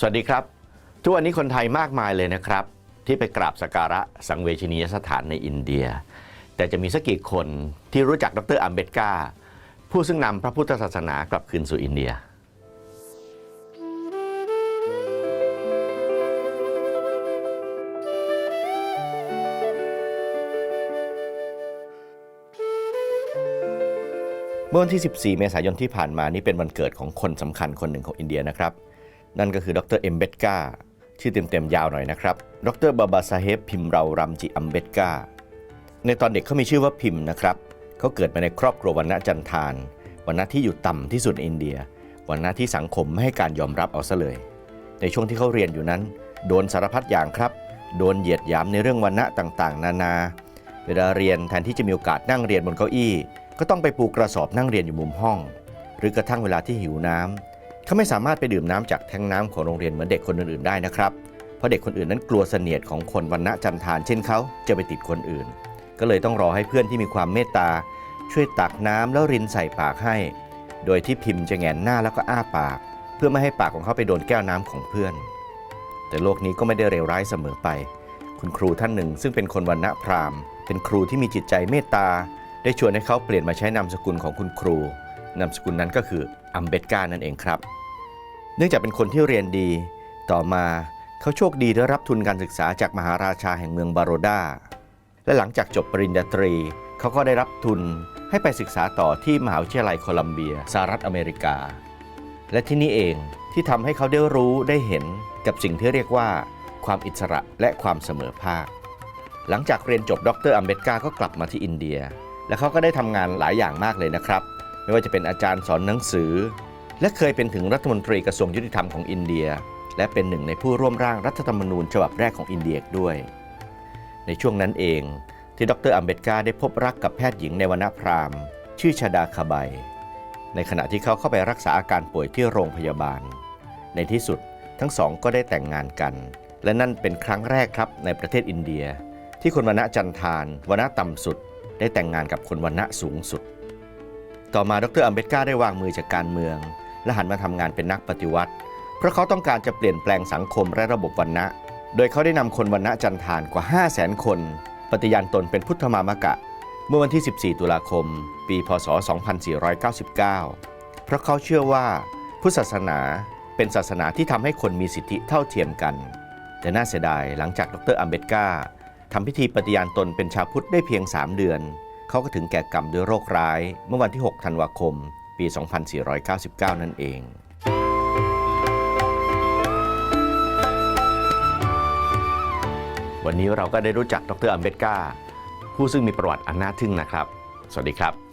สวัสดีครับ ทุกวันนี้คนไทยมากมายเลยนะครับ ที่ไปกราบสักการะสังเวชนียสถานในอินเดีย แต่จะมีสักกี่คนที่รู้จักดรอัมเบดกาผู้ซึ่งนำพระพุทธศาสนากลับคืนสู่อินเดียเมื่อวันที่ 14 เมษายนที่ผ่านมานี้เป็นวันเกิดของคนสำคัญคนหนึ่งของอินเดียนะครับ นั่นก็คือดรเอ็มเบดกาชื่อเต็มๆยาวหน่อยนะครับ ดรบาบาซาเฮบพิมเรารัมจิอัมเบดกาในตอนเด็กเขามีชื่อว่าพิมนะครับเขาเกิดมาในครอบครัววรรณะจันทานวรรณะที่อยู่ต่ำที่สุดในอินเดียวรรณะที่สังคมไม่ให้การยอมรับเอาซะเลย ในช่วงที่เขาเรียนอยู่นั้น โดนสารพัดอย่างครับ โดนเหยียดหยามในเรื่องวรรณะต่างๆ นานา เวลาเรียนแทนที่จะมีโอกาสนั่งเรียนบนเก้าอี้ ก็ต้องไปปูกระสอบนั่งเรียนอยู่มุมห้อง หรือกระทั่งเวลาที่หิวน้ำ เขาไม่สามารถไปดื่มน้ำจากแทงน้ำของโรงเรียนเหมือนเด็กคนอื่นๆได้นะครับ เพราะเด็กคนอื่นนั้นกลัวเสนียดของคนวันณะจันทานเช่นเขาจะไปติดคนอื่น ก็เลยต้องรอให้เพื่อนที่มีความเมตตา ช่วยตักน้ำแล้วรินใส่ปากให้ โดยที่พิมพ์จะแงนหน้าแล้วก็อ้าปาก เพื่อไม่ให้ปากของเขาไปโดนแก้วน้ำของเพื่อน แต่โลกนี้ก็ไม่ได้เลวร้ายเสมอไป คุณครูท่านหนึ่ง ซึ่งเป็นคนวันณะพราหมณ์เป็นครูที่มีจิตใจเมตตา ได้ชวนให้เขาเปลี่ยนมาใช้นามสกุลของคุณครูนามสกุลนั้นก็คืออัมเบดกานั่นเองครับ เนื่องจากเป็นคนที่เรียนดี ต่อมาเขาโชคดีได้รับทุนการศึกษาจากมหาราชาแห่งเมืองบาโรดา และหลังจากจบปริญญาตรี เขาก็ได้รับทุนให้ไปศึกษาต่อที่มหาวิทยาลัยโคลัมเบียสหรัฐอเมริกา และที่นี่เองที่ทำให้เขาได้รู้ได้เห็นกับสิ่งที่เรียกว่า ความอิสระและความเสมอภาค หลังจากเรียนจบดรอัมเบดกาก็กลับมาที่อินเดีย และเขาก็ได้ทำงานหลายอย่างมากเลยนะครับ ไม่ว่าจะเป็นอาจารย์สอนหนังสือ และเคยเป็นถึงรัฐมนตรีกระทรวงยุติธรรมของอินเดีย และเป็นหนึ่งในผู้ร่วมร่างรัฐธรรมนูญฉบับแรกของอินเดียด้วย ในช่วงนั้นเองที่ดรอัมเบดกาได้พบรักกับแพทย์หญิงในวณพรามชื่อชาดาคาไบในขณะที่เขาเข้าไปรักษาอาการป่วยที่โรงพยาบาล ในที่สุดทั้งสองก็ได้แต่งงานกัน และนั่นเป็นครั้งแรกครับในประเทศอินเดีย ที่คนวณะจันทานวณะต่ำสุด ได้แต่งงานกับคนวณะสูงสุด ต่อมาดรอัมเบดกาได้วางมือจากการเมือง และหันมาทำงานเป็นนักปฏิวัติ เพราะเขาต้องการจะเปลี่ยนแปลงสังคมและระบบวรรณะ โดยเขาได้นำคนวรรณะจันทานกว่า 5 0 0แสนคน ปฏิญาณตนเป็นพุทธมามกะ เมื่อวันที่ 14 ตุลาคม ปี พศ 2499 เพราะเขาเชื่อว่าพุทธศาสนาเป็นศาสนาที่ทำให้คนมีสิทธิเท่าเทียมกัน แต่น่าเสียดายหลังจากดรอัมเบดกาทำพิธีปฏิญาณตนเป็นชาวพุทธได้เพียง 3 เดือน เขาก็ถึงแก่กรรมด้วยโรคร้าย เมื่อวันที่ 6 ธันวาคม ปี 2499 นั่นเองวันนี้เราก็ได้รู้จักดรอัมเบดกาผู้ซึ่งมีประวัติอันน่าทึ่งนะครับ สวัสดีครับ